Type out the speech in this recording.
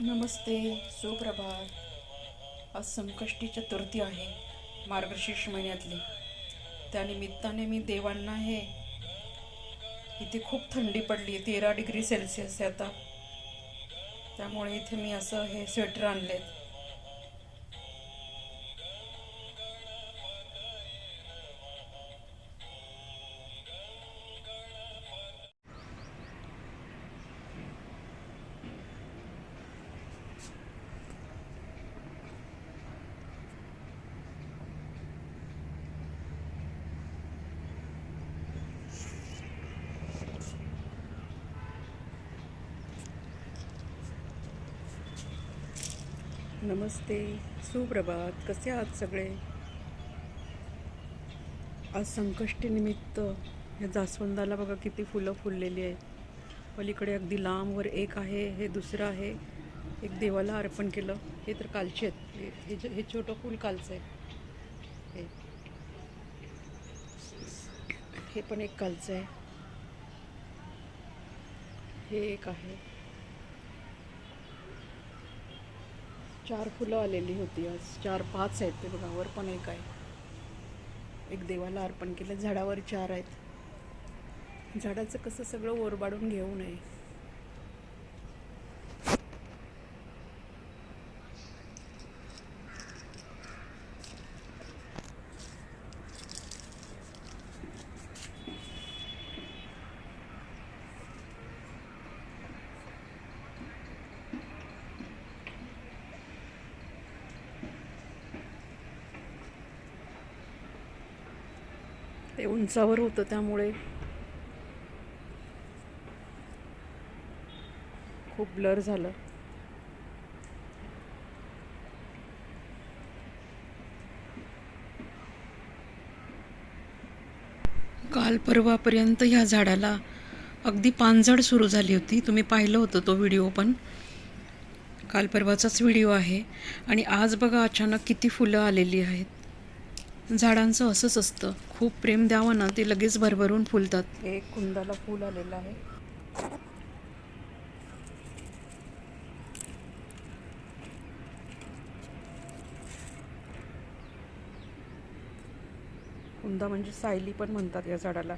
नमस्ते सुप्रभात. आज संकष्टी चतुर्थी आहे मार्गशीर्ष महिन्यातली. त्यानिमित्ताने मी देवांना हे इथे खूप थंडी पडली तेरा डिग्री सेल्सिअस आहे आता. त्यामुळे इथे मी असं हे स्वेटर आणलेत. नमस्ते सुप्रभात. कसे आहात सगळे? आज संकष्टीनिमित्त या जास्वंदाला बघा किती फुलं फुललेली आहेत. पलीकडे अगदी लांबवर एक आहे हे दुसरं आहे. एक देवाला अर्पण केलं. हे तर कालचे आहेत. हे- हे जे- हे छोटं फूल कालचं आहे. हे. हे पण एक कालचं आहे. हे एक आहे. चार फुलं आलेली होती. आज चार पाच आहेत ते बघा वर पण एक आहे. एक देवाला अर्पण केलं. झाडावर चार आहेत. झाडाचं कसं सगळं ओरबाडून घेऊ नये. ते उंचावर होतं त्यामुळे. खूप ब्लर झालं. काल परवापर्यंत ह्या झाडाला अगदी पानझड सुरू झाली होती. तुम्ही पाहिलं होतं तो व्हिडिओ पण. काल परवाचाच व्हिडिओ आहे. आणि आज बघा अचानक किती फुलं आलेली आहेत. झाडांचं असंच असतं. खूप प्रेम द्यावं ना ते लगेच भरभरून फुलतात. एक कुंदाला फुल आलेलं आहे. कुंदा म्हणजे सायली पण म्हणतात या झाडाला.